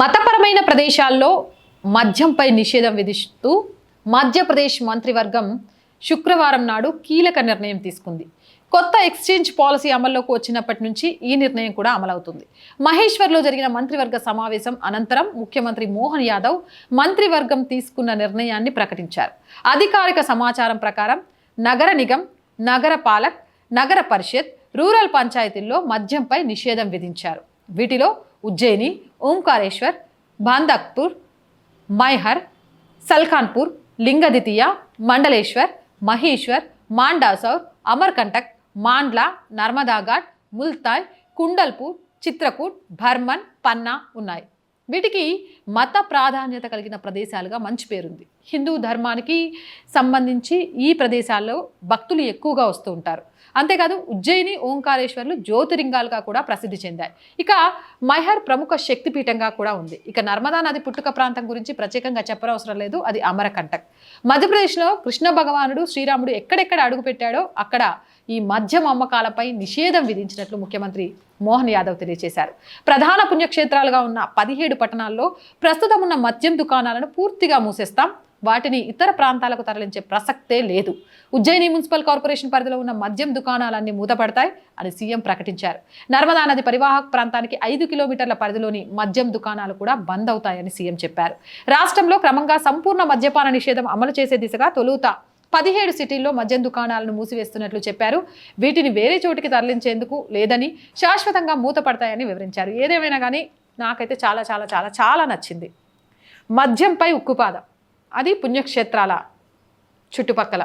మతపరమైన ప్రదేశాల్లో మద్యంపై నిషేధం విధిస్తూ మధ్యప్రదేశ్ మంత్రివర్గం శుక్రవారం నాడు కీలక నిర్ణయం తీసుకుంది. కొత్త ఎక్స్చేంజ్ పాలసీ అమల్లోకి వచ్చినప్పటి నుంచి ఈ నిర్ణయం కూడా అమలవుతుంది. మహేశ్వర్లో జరిగిన మంత్రివర్గ సమావేశం అనంతరం ముఖ్యమంత్రి మోహన్ యాదవ్ మంత్రివర్గం తీసుకున్న నిర్ణయాన్ని ప్రకటించారు. అధికారిక సమాచారం ప్రకారం నగర నిగం నగర పాలక్ నగర పరిషత్ రూరల్ పంచాయతీల్లో మద్యంపై నిషేధం విధించారు. వీటిలో ఉజ్జయిని ఓంకారేశ్వర్ బాందక్పూర్ మైహర్ సల్ఖాన్పూర్ లింగదితియ మండలేశ్వర్ మహేశ్వర్ మాండాసౌర్ అమర్కంటక్ మాండ్లా నర్మదాఘాట్ ముల్తాయ్ కుండల్పూర్ చిత్రకూట్ భర్మన్ పన్నా ఉన్నాయి. వీటికి మత ప్రాధాన్యత కలిగిన ప్రదేశాలుగా మంచి పేరుంది. హిందూ ధర్మానికి సంబంధించి ఈ ప్రదేశాల్లో భక్తులు ఎక్కువగా వస్తూ ఉంటారు. అంతేకాదు ఉజ్జయిని ఓంకారేశ్వర్లు జ్యోతిరింగాలుగా కూడా ప్రసిద్ధి చెందాయి. ఇక మైహర్ ప్రముఖ శక్తిపీఠంగా కూడా ఉంది. ఇక నర్మదా నది పుట్టుక ప్రాంతం గురించి ప్రత్యేకంగా చెప్పనవసరం లేదు. అది అమరకంటక్. మధ్యప్రదేశ్లో కృష్ణ భగవానుడు శ్రీరాముడు ఎక్కడెక్కడ అడుగుపెట్టాడో అక్కడ ఈ మద్యం అమ్మకాలపై నిషేధం విధించినట్లు ముఖ్యమంత్రి మోహన్ యాదవ్ తెలియజేశారు ప్రధాన పుణ్యక్షేత్రాలుగా ఉన్న పదిహేడు పట్టణాల్లో ప్రస్తుతం ఉన్న మద్యం దుకాణాలను పూర్తిగా మూసేస్తాం. వాటిని ఇతర ప్రాంతాలకు తరలించే ప్రసక్తే లేదు. ఉజ్జయిని మున్సిపల్ కార్పొరేషన్ పరిధిలో ఉన్న మద్యం దుకాణాలన్నీ మూతపడతాయి అని సీఎం ప్రకటించారు. నర్మదా నది పరివాహక ప్రాంతానికి ఐదు కిలోమీటర్ల పరిధిలోని మద్యం దుకాణాలు కూడా బంద్ అవుతాయని సీఎం చెప్పారు. రాష్ట్రంలో క్రమంగా సంపూర్ణ మద్యపాన నిషేధం అమలు చేసే దిశగా తొలుత పదిహేడు సిటీల్లో మద్యం దుకాణాలను మూసివేస్తున్నట్లు చెప్పారు. వీటిని వేరే చోటికి తరలించేందుకు లేదని శాశ్వతంగా మూతపడతాయని వివరించారు. ఏదేమైనా కానీ నాకైతే చాలా చాలా చాలా చాలా నచ్చింది. మద్యంపై ఉక్కుపాదం. అది పుణ్యక్షేత్రాల చుట్టుపక్కల.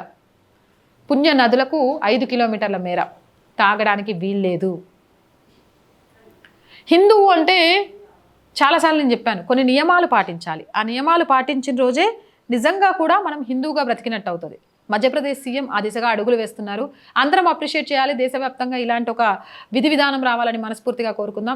పుణ్య నదులకు ఐదు కిలోమీటర్ల మేర. తాగడానికి వీల్లేదు. హిందువు అంటే చాలాసార్లు నేను చెప్పాను కొన్ని నియమాలు పాటించాలి. ఆ నియమాలు పాటించిన రోజే నిజంగా కూడా మనం హిందువుగా బ్రతికినట్టు అవుతుంది మధ్యప్రదేశ్ సీఎం ఆ దిశగా అడుగులు వేస్తున్నారు. అందరం అప్రిషియేట్ చేయాలి దేశవ్యాప్తంగా ఇలాంటి ఒక విధి విధానం రావాలని మనస్ఫూర్తిగా కోరుకుందాం.